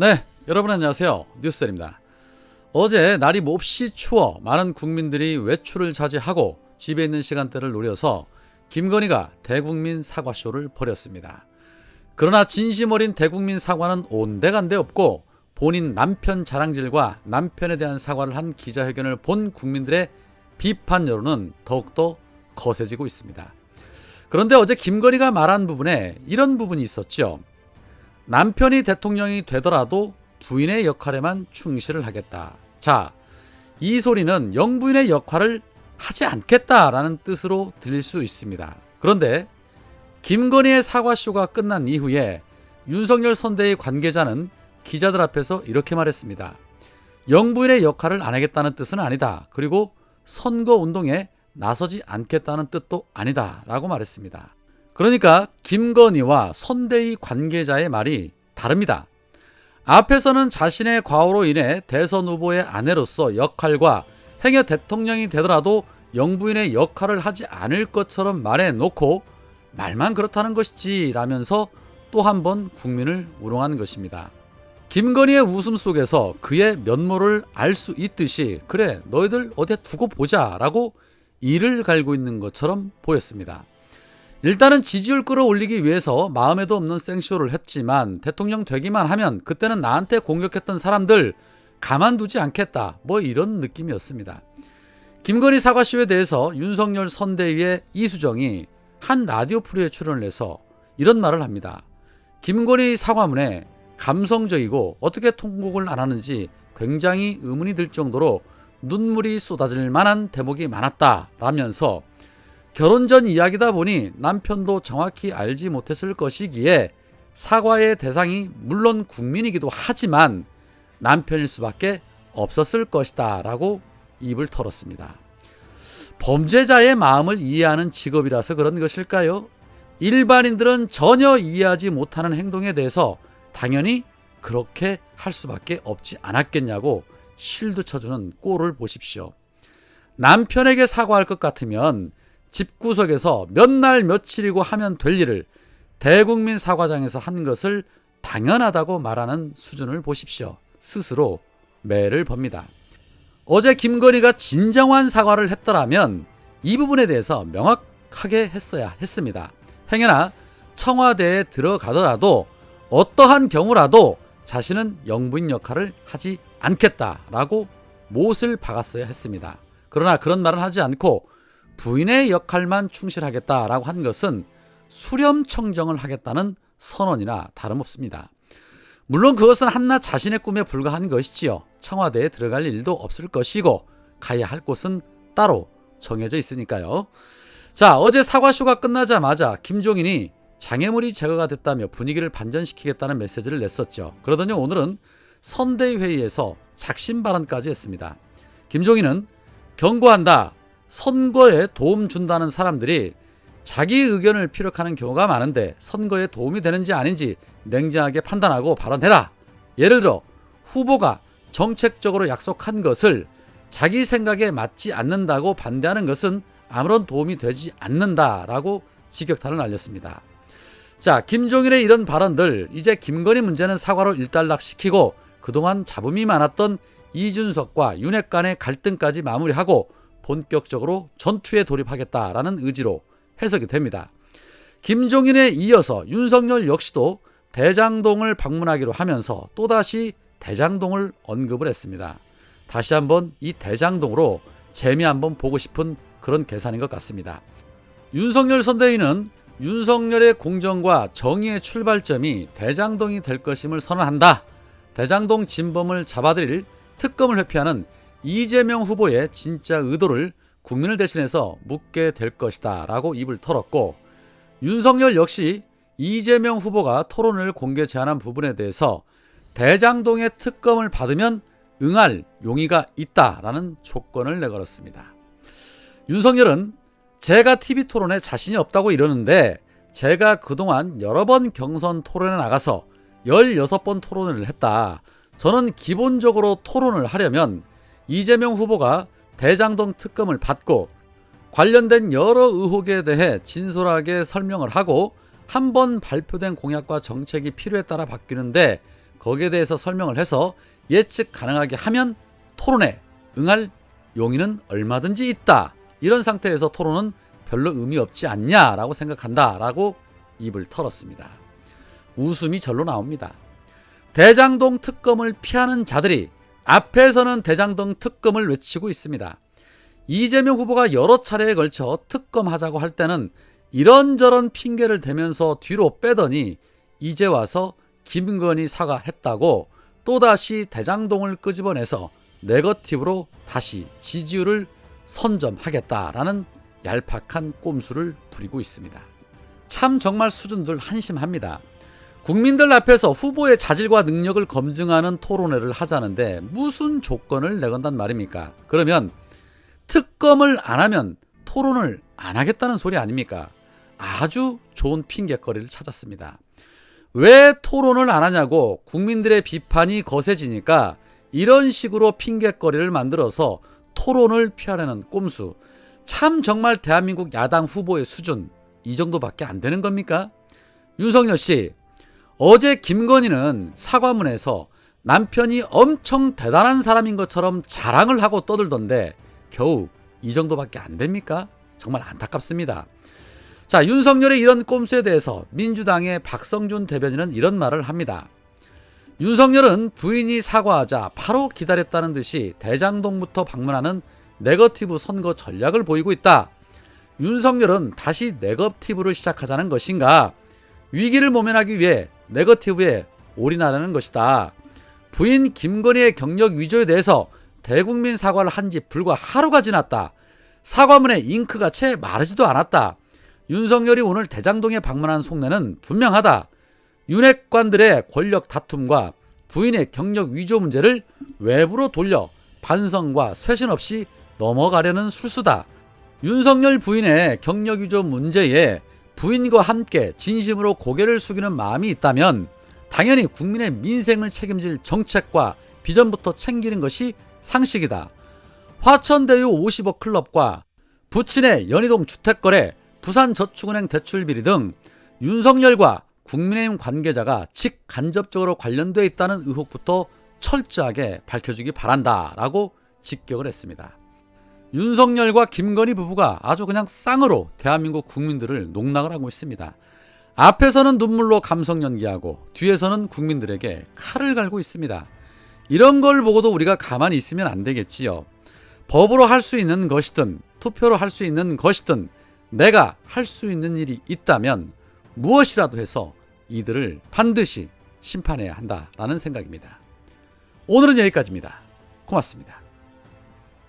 네, 여러분 안녕하세요. 뉴스입니다. 어제 날이 몹시 추워 많은 국민들이 외출을 자제하고 집에 있는 시간대를 노려서 김건희가 대국민 사과쇼를 벌였습니다. 그러나 진심 어린 대국민 사과는 온데간데 없고 본인 남편 자랑질과 남편에 대한 사과를 한 기자회견을 본 국민들의 비판 여론은 더욱더 거세지고 있습니다. 그런데 어제 김건희가 말한 부분에 이런 부분이 있었죠. 남편이 대통령이 되더라도 부인의 역할에만 충실을 하겠다. 자, 이 소리는 영부인의 역할을 하지 않겠다라는 뜻으로 들릴 수 있습니다. 그런데 김건희의 사과쇼가 끝난 이후에 윤석열 선대의 관계자는 기자들 앞에서 이렇게 말했습니다. 영부인의 역할을 안 하겠다는 뜻은 아니다. 그리고 선거 운동에 나서지 않겠다는 뜻도 아니다. 라고 말했습니다. 그러니까 김건희와 선대위 관계자의 말이 다릅니다. 앞에서는 자신의 과오로 인해 대선 후보의 아내로서 역할과 행여 대통령이 되더라도 영부인의 역할을 하지 않을 것처럼 말해 놓고 말만 그렇다는 것이지 라면서 또 한 번 국민을 우롱한 것입니다. 김건희의 웃음 속에서 그의 면모를 알 수 있듯이 그래 너희들 어디 두고 보자 라고 이를 갈고 있는 것처럼 보였습니다. 일단은 지지율 끌어올리기 위해서 마음에도 없는 생쇼를 했지만 대통령 되기만 하면 그때는 나한테 공격했던 사람들 가만두지 않겠다 뭐 이런 느낌이었습니다. 김건희 사과쇼에 대해서 윤석열 선대위의 이수정이 한 라디오 프로에 출연을 해서 이런 말을 합니다. 김건희 사과문에 감성적이고 어떻게 통곡을 안 하는지 굉장히 의문이 들 정도로 눈물이 쏟아질 만한 대목이 많았다 라면서 결혼 전 이야기다 보니 남편도 정확히 알지 못했을 것이기에 사과의 대상이 물론 국민이기도 하지만 남편일 수밖에 없었을 것이다 라고 입을 털었습니다. 범죄자의 마음을 이해하는 직업이라서 그런 것일까요? 일반인들은 전혀 이해하지 못하는 행동에 대해서 당연히 그렇게 할 수밖에 없지 않았겠냐고 실드 쳐주는 꼴을 보십시오. 남편에게 사과할 것 같으면 집구석에서 몇 날 며칠이고 하면 될 일을 대국민 사과장에서 한 것을 당연하다고 말하는 수준을 보십시오. 스스로 매를 법니다. 어제 김건희가 진정한 사과를 했더라면 이 부분에 대해서 명확하게 했어야 했습니다. 행여나 청와대에 들어가더라도 어떠한 경우라도 자신은 영부인 역할을 하지 않겠다라고 못을 박았어야 했습니다. 그러나 그런 말은 하지 않고 부인의 역할만 충실하겠다라고 한 것은 수렴 청정을 하겠다는 선언이나 다름없습니다. 물론 그것은 한낱 자신의 꿈에 불과한 것이지요. 청와대에 들어갈 일도 없을 것이고 가야 할 곳은 따로 정해져 있으니까요. 자, 어제 사과쇼가 끝나자마자 김종인이 장애물이 제거가 됐다며 분위기를 반전시키겠다는 메시지를 냈었죠. 그러더니 오늘은 선대위 회의에서 작심 발언까지 했습니다. 김종인은 경고한다. 선거에 도움 준다는 사람들이 자기 의견을 피력하는 경우가 많은데 선거에 도움이 되는지 아닌지 냉정하게 판단하고 발언해라. 예를 들어 후보가 정책적으로 약속한 것을 자기 생각에 맞지 않는다고 반대하는 것은 아무런 도움이 되지 않는다라고 직격탄을 날렸습니다. 자, 김종인의 이런 발언들 이제 김건희 문제는 사과로 일단락시키고 그동안 잡음이 많았던 이준석과 윤핵 간의 갈등까지 마무리하고 본격적으로 전투에 돌입하겠다라는 의지로 해석이 됩니다. 김종인에 이어서 윤석열 역시도 대장동을 방문하기로 하면서 또다시 대장동을 언급을 했습니다. 다시 한번 이 대장동으로 재미 한번 보고 싶은 그런 계산인 것 같습니다. 윤석열 선대위는 윤석열의 공정과 정의의 출발점이 대장동이 될 것임을 선언한다. 대장동 진범을 잡아들일 특검을 회피하는 이재명 후보의 진짜 의도를 국민을 대신해서 묻게 될 것이다 라고 입을 털었고 윤석열 역시 이재명 후보가 토론을 공개 제안한 부분에 대해서 대장동의 특검을 받으면 응할 용의가 있다라는 조건을 내걸었습니다. 윤석열은 제가 TV 토론에 자신이 없다고 이러는데 제가 그동안 여러 번 경선 토론에 나가서 16번 토론을 했다. 저는 기본적으로 토론을 하려면 이재명 후보가 대장동 특검을 받고 관련된 여러 의혹에 대해 진솔하게 설명을 하고 한 번 발표된 공약과 정책이 필요에 따라 바뀌는데 거기에 대해서 설명을 해서 예측 가능하게 하면 토론에 응할 용의는 얼마든지 있다. 이런 상태에서 토론은 별로 의미 없지 않냐라고 생각한다라고 입을 털었습니다. 웃음이 절로 나옵니다. 대장동 특검을 피하는 자들이 앞에서는 대장동 특검을 외치고 있습니다. 이재명 후보가 여러 차례에 걸쳐 특검하자고 할 때는 이런저런 핑계를 대면서 뒤로 빼더니 이제 와서 김건희 사과했다고 또다시 대장동을 끄집어내서 네거티브로 다시 지지율을 선점하겠다라는 얄팍한 꼼수를 부리고 있습니다. 참 정말 수준들 한심합니다. 국민들 앞에서 후보의 자질과 능력을 검증하는 토론회를 하자는데 무슨 조건을 내건단 말입니까? 그러면 특검을 안 하면 토론을 안 하겠다는 소리 아닙니까? 아주 좋은 핑계거리를 찾았습니다. 왜 토론을 안 하냐고 국민들의 비판이 거세지니까 이런 식으로 핑계거리를 만들어서 토론을 피하려는 꼼수. 참 정말 대한민국 야당 후보의 수준 이 정도밖에 안 되는 겁니까? 윤석열 씨, 어제 김건희는 사과문에서 남편이 엄청 대단한 사람인 것처럼 자랑을 하고 떠들던데 겨우 이 정도밖에 안 됩니까? 정말 안타깝습니다. 자, 윤석열의 이런 꼼수에 대해서 민주당의 박성준 대변인은 이런 말을 합니다. 윤석열은 부인이 사과하자 바로 기다렸다는 듯이 대장동부터 방문하는 네거티브 선거 전략을 보이고 있다. 윤석열은 다시 네거티브를 시작하자는 것인가? 위기를 모면하기 위해 네거티브에 올인하려는 것이다. 부인 김건희의 경력 위조에 대해서 대국민 사과를 한 지 불과 하루가 지났다. 사과문에 잉크가 채 마르지도 않았다. 윤석열이 오늘 대장동에 방문한 속내는 분명하다. 윤핵관들의 권력 다툼과 부인의 경력 위조 문제를 외부로 돌려 반성과 쇄신 없이 넘어가려는 술수다. 윤석열 부인의 경력 위조 문제에 부인과 함께 진심으로 고개를 숙이는 마음이 있다면 당연히 국민의 민생을 책임질 정책과 비전부터 챙기는 것이 상식이다. 화천대유 50억 클럽과 부친의 연희동 주택거래, 부산저축은행 대출 비리 등 윤석열과 국민의힘 관계자가 직간접적으로 관련돼 있다는 의혹부터 철저하게 밝혀주기 바란다 라고 직격을 했습니다. 윤석열과 김건희 부부가 아주 그냥 쌍으로 대한민국 국민들을 농락을 하고 있습니다. 앞에서는 눈물로 감성 연기하고 뒤에서는 국민들에게 칼을 갈고 있습니다. 이런 걸 보고도 우리가 가만히 있으면 안 되겠지요. 법으로 할 수 있는 것이든 투표로 할 수 있는 것이든 내가 할 수 있는 일이 있다면 무엇이라도 해서 이들을 반드시 심판해야 한다라는 생각입니다. 오늘은 여기까지입니다. 고맙습니다.